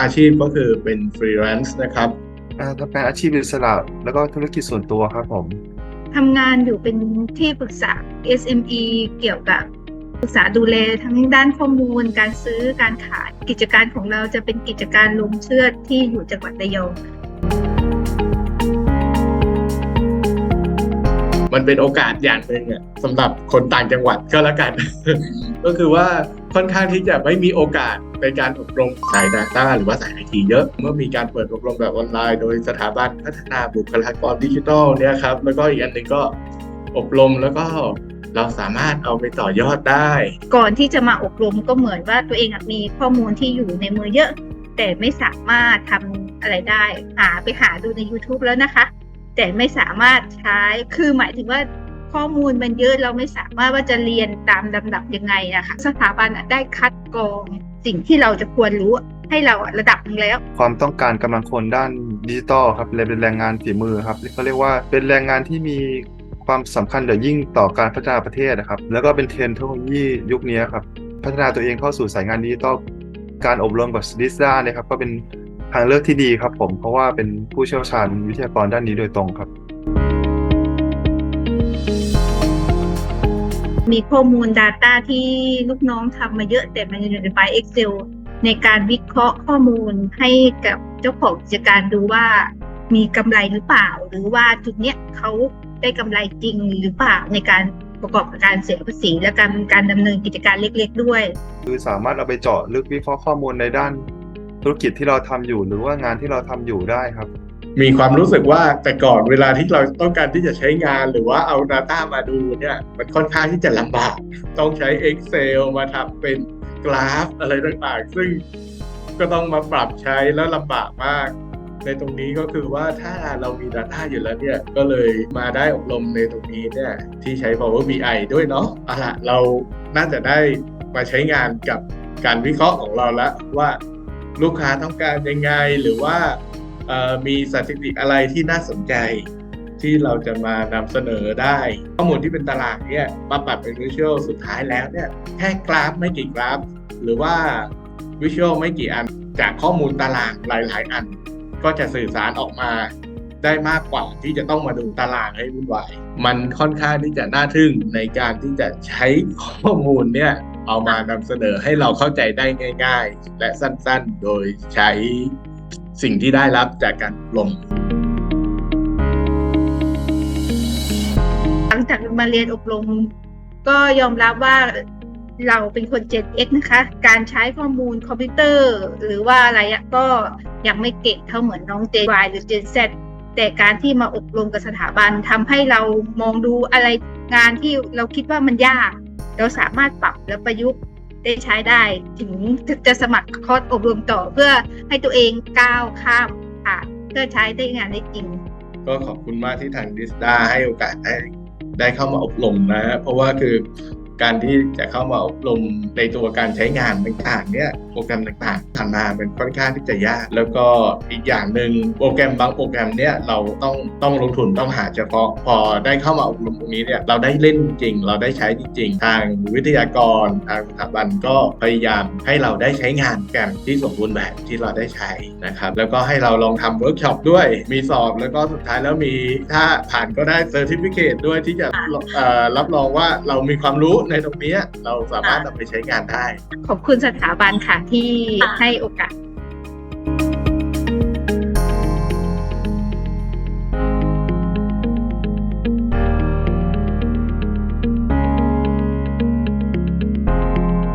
อาชีพก็คือเป็นฟรีแลนซ์นะครับอ่าทำงานอาชีพอิสระแล้วก็ธุรกิจส่วนตัวครับผมทำงานอยู่เป็นที่ปรึกษา SME เกี่ยวกับปรึกษาดูแลทั้งด้านข้อมูล การซื้อการขายกิจการของเราจะเป็นกิจการลงเชือดที่อยู่จังหวัดระยองมันเป็นโอกาสอย่างหนึ่งอะสำหรับคนต่างจังหวัดก็แล้วกัน ก็คือว่า ค่อนข้างที่จะไม่มีโอกาสในการอบรมสาย Data หรือว่าสายไอทีเยอะ เมื่อมีการเปิดอบรมแบบออนไลน์ โดยสถาบันพัฒนาบุคลากรดิจิทัลเนี่ยครับแล้วก็อีกอันหนึ่งก็อบรมแล้วก็เราสามารถเอาไปต่อยอดได้ ก่อนที่จะมาอบรมก็เหมือนว่าตัวเองมีข้อมูลที่อยู่ในมือเยอะ แต่ไม่สามารถทำอะไรได้ หาไปหาดูใน YouTube แล้วนะคะ แต่ไม่สามารถใช้คือหมายถึงว่า ข้อมูลมันเยอะเราไม่สามารถว่าจะเรียนตามลำดับยังไงนะคะสถาบันอะได้คัดกรองสิ่งที่เราจะควรรู้ให้เราระดับนึงแล้ว ความต้องการกำลังคนด้านดิจิทัลครับเลยเป็นแรงงานฝีมือครับเขาเรียกว่าเป็นแรงงานที่มีความสำคัญอย่างยิ่งต่อการพัฒนาประเทศนะครับ แล้วก็เป็นเทรนด์เทคโนโลยียุคนี้ครับ พัฒนาตัวเองเข้าสู่สายงานดิจิทัลการอบรมกับดิสด้าเนี่ยครับก็เป็นทางเลือกที่ดีครับผมเพราะว่าเป็นผู้เชี่ยวชาญวิทยากรด้านนี้โดยตรงครับ มีข้อมูล Data ที่ลูกน้องทำมาเยอะ แต่มันอยู่ในไฟล์ Excel ในการวิเคราะห์ข้อมูลให้กับเจ้าของกิจการดูว่ามีกำไรหรือเปล่า หรือว่าจุดเนี้ยเขาได้กำไรจริงหรือเปล่าในการประกอบการเสียภาษีและการการดำเนินกิจการเล็ก ๆ ด้วย คือสามารถเอาไปเจาะลึกวิเคราะห์ข้อมูลในด้านธุรกิจที่เราทำอยู่หรือว่างานที่เราทำอยู่ได้ครับ มีความรู้สึกว่าแต่ก่อนเวลาที่เราต้องการที่จะใช้งานหรือว่าเอา Data มาดูเนี่ยมันค่อนข้างที่จะลำบาก ต้องใช้ Excel มาทำเป็นกราฟอะไรต่างๆ ซึ่งก็ต้องมาปรับใช้แล้วลำบากมาก ในตรงนี้ก็คือว่าถ้าเรามี Data อยู่แล้วเนี่ย ก็เลยมาได้อบรมในตรงนี้เนี่ยที่ใช้ Power BI ด้วยเนาะอาละเราน่าจะได้มาใช้งานกับการวิเคราะห์ของเราแล้วว่าลูกค้าต้องการยังไงหรือว่า มีสถิติอะไรที่น่าสนใจ ที่เราจะมานำเสนอได้ ข้อมูลที่เป็นตารางเนี่ยมาปรับเป็นวิชวลสุดท้ายแล้วเนี่ยแค่กราฟไม่กี่กราฟ หรือว่าวิชวลไม่กี่อัน จากข้อมูลตารางหลาย ๆ อัน ก็จะสื่อสารออกมาได้มากกว่าที่จะต้องมาดูตารางให้วุ่นวาย มันค่อนข้างที่จะน่าทึ่งในการที่จะใช้ข้อมูลเนี่ยเอามานำเสนอให้เราเข้าใจได้ง่าย ๆ และสั้นๆ โดยใช้ สิ่งที่ได้รับจากการอบรมหลังจากมาเรียนอบรม ก็ยอมรับว่าเราเป็นคน Gen X นะคะ การใช้ข้อมูลคอมพิวเตอร์ หรือว่าอะไรก็ยังไม่เก่งเท่าเหมือนน้อง Gen Y หรือ Gen Z แต่การที่มาอบรมกับสถาบันทำให้เรามองดูอะไรงานที่เราคิดว่ามันยาก เราสามารถปรับและประยุกต์ ได้ใช้ได้ถึงจะสมัครคอร์สอบรมต่อเพื่อให้ตัวเองก้าวข้ามผ่านเพื่อใช้ได้งานได้จริง ก็ขอบคุณมากที่ทางดิสดาให้โอกาสได้ได้เข้ามาอบรมนะ เพราะว่าคือ การที่จะเข้ามาอบรมในตัวการใช้งานต่างๆเนี่ยโปรแกรมต่างๆทำมาเป็นค่อนข้างที่จะยาก แล้วก็อีกอย่างหนึ่งโปรแกรมบางโปรแกรมเนี่ยเราต้องต้องลงทุนต้องหาเฉพาะพอได้เข้ามาอบรมตรงนี้เนี่ยเราได้เล่นจริง เราได้ใช้จริง ทางวิทยากรทางสถาบันก็พยายามให้เราได้ใช้งานแกรมที่สมบูรณ์แบบที่เราได้ใช้นะครับแล้วก็ให้เราลองทำเวิร์กช็อปด้วยมีสอบแล้วก็สุดท้ายแล้วมีถ้าผ่านก็ได้เซอร์ติฟิเคตด้วยที่จะรับรองว่าเรามีความรู้ในตรงนี้เราสามารถนำไปใช้งานได้ ขอบคุณสถาบันค่ะที่ให้โอกาส